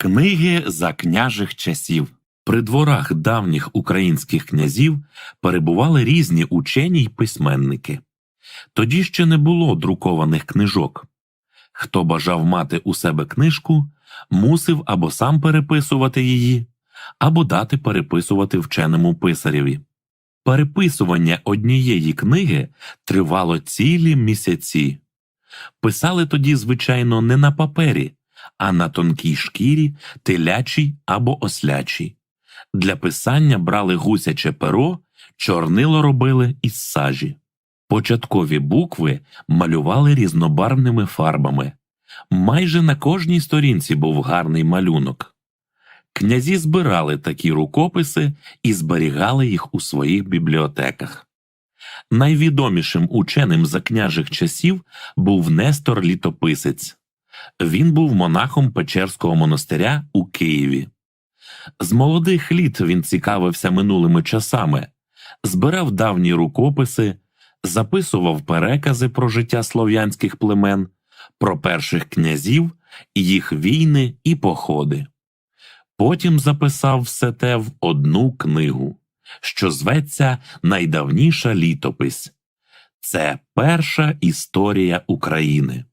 Книги за княжих часів. При дворах давніх українських князів перебували різні учені й письменники. Тоді ще не було друкованих книжок. Хто бажав мати у себе книжку, мусив або сам переписувати її, або дати переписувати вченому писареві. Переписування однієї книги тривало цілі місяці. Писали тоді, звичайно, не на папері, а на тонкій шкірі, телячій або ослячій. Для писання брали гусяче перо, чорнило робили із сажі. Початкові букви малювали різнобарвними фарбами. Майже на кожній сторінці був гарний малюнок. Князі збирали такі рукописи і зберігали їх у своїх бібліотеках. Найвідомішим ученим за княжих часів був Нестор Літописець. Він був монахом Печерського монастиря у Києві. З молодих літ він цікавився минулими часами, збирав давні рукописи, записував перекази про життя слов'янських племен, про перших князів, їх війни і походи. Потім записав все те в одну книгу, що зветься Найдавніша літопись. Це перша історія України.